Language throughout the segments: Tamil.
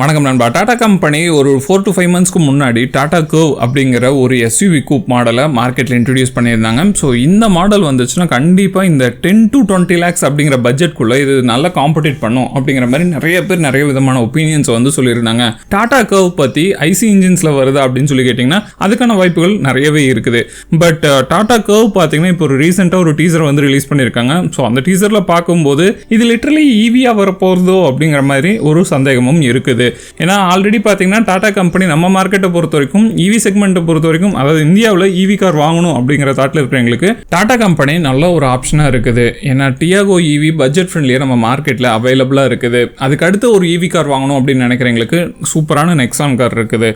வணக்கம் நண்பா. டாடா கம்பெனி ஒரு ஃபோர் டு ஃபைவ் மந்த்ஸ்க்கு முன்னாடி டாடா கர்வ் அப்படிங்கிற ஒரு எஸ்யூவி கூப் மாடலை மார்க்கெட்டில் இன்ட்ரடியூஸ் பண்ணியிருந்தாங்க. ஸோ இந்த மாடல் வந்துச்சுன்னா கண்டிப்பாக இந்த டென் டு டுவெண்ட்டி லேக்ஸ் அப்படிங்கிற பட்ஜெட்குள்ளே இது நல்லா காம்படிட் பண்ணும் அப்படிங்கிற மாதிரி நிறைய பேர் நிறைய விதமான ஒப்பீனியன்ஸ் வந்து சொல்லியிருந்தாங்க. டாடா கர்வ் பற்றி ஐசி இன்ஜின்ஸில் வருதா அப்படின்னு சொல்லி கேட்டிங்கன்னா அதுக்கான வாய்ப்புகள் நிறையவே இருக்குது. பட் டாடா கர்வ் பார்த்தீங்கன்னா இப்போ ஒரு ரீசெண்டாக ஒரு டீசர் வந்து ரிலீஸ் பண்ணியிருக்காங்க. ஸோ அந்த டீசரில் பார்க்கும்போது இது லிட்டரலி ஈவியாக வரப்போகிறதோ அப்படிங்கிற மாதிரி ஒரு சந்தேகமும் இருக்குது. ஏன்னா ஆல்ரெடி பார்த்தீங்கன்னா டாடா கம்பெனி நம்ம மார்க்கெட்டை பொறுத்த வரைக்கும் இவி செக்மெண்ட்டை பொறுத்த வரைக்கும் அதாவது இந்தியாவில் இவி கார் வாங்கணும் அப்படிங்கிற தாட்டில் இருக்கிறவங்களுக்கு டாடா கம்பெனி நல்ல ஒரு ஆப்ஷனாக இருக்குது. ஏன்னா டியாகோ இவி பட்ஜெட் ஃப்ரெண்ட்லியாக நம்ம மார்க்கெட்டில் அவைலபிளாக இருக்குது. அதுக்கு அடுத்து ஒரு இவி கார் வாங்கணும் அப்படின்னு நினைக்கிறவங்களுக்கு சூப்பரான நெக்ஸான் கார் இருக்குது.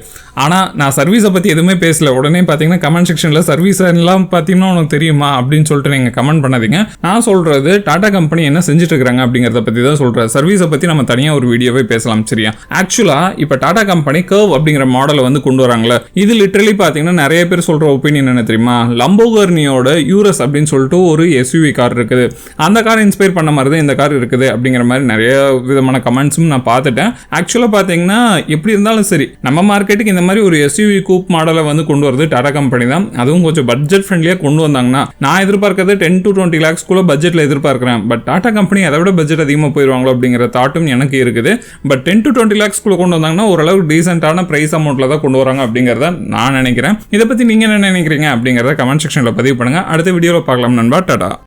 ஆனால் நான் சர்வீஸை பற்றி எதுவுமே பேசல. உடனே பார்த்தீங்கன்னா கமெண்ட் செக்ஷனில் சர்வீஸ் எல்லாம் பார்த்தீங்கன்னா உனக்கு தெரியுமா அப்படின்னு சொல்லிட்டு நீங்கள் கமெண்ட் பண்ணாதீங்க. நான் சொல்கிறது டாடா கம்பெனி என்ன செஞ்சுட்டு இருக்காங்க அப்படிங்கிறத பற்றி தான் சொல்கிறேன் சர்வீஸை பற்றி நம்ம தனியாக ஒரு வீடியோவே பேசலாம் சரியா? ஆக்சுவலாக இப்போ டாடா கம்பெனி கர்வ் அப்படிங்கிற மாடலை வந்து கொண்டு வராங்களே இது லிட்டரலி பார்த்தீங்கன்னா நிறைய பேர் சொல்கிற ஒப்பீனியன் என்ன தெரியுமா? லம்போகர்னியோட யூரஸ் அப்படின்னு சொல்லிட்டு ஒரு எஸ்யூவி கார் இருக்குது. அந்த கார் இன்ஸ்பயர் பண்ண மாதிரி தான் இந்த கார் இருக்குது அப்படிங்கிற மாதிரி நிறைய விதமான கமெண்ட்ஸும் நான் பார்த்துட்டேன். ஆக்சுவலாக பார்த்தீங்கன்னா எப்படி இருந்தாலும் சரி நம்ம மார்க்கெட்டுக்கு இந்த மாதிரி ஒரு எஸ்யூவி கூப் மாடலை வந்து கொண்டு வரது டாடா கம்பெனி தான். அதுவும் கொஞ்சம் பட்ஜெட் ஃப்ரெண்ட்லியாக கொண்டு வந்தாங்கன்னா நான் எதிர்பார்க்கறது டென் டு டுவெண்ட்டி லேக்ஸ்க்குள்ள பட்ஜெட்டில் எதிர்பார்க்குறேன். பட் டாடா கம்பெனி அதை விட பட்ஜெட் அதிகமாக போயிடுவாங்களோ அப்படிங்கிற தாட்டும் எனக்கு இருக்குது. பட் டென் டு டுவெண்ட்டி லேக்ஸ்க்குள்ள கொண்டு வந்தாங்கன்னா ஓரளவுக்கு டீசென்ட்டான ப்ரைஸ் அமௌண்ட்டில் தான் கொண்டு வராங்க அப்படிங்கிறத நான் நினைக்கிறேன். இதை பற்றி நீங்கள் என்ன நினைக்கிறீங்க அப்படிங்கிறத கமெண்ட் செக்ஷனில் பதிவு பண்ணுங்கள் அடுத்த வீடியோவில் பார்க்கலாம் நண்பா. டாடா.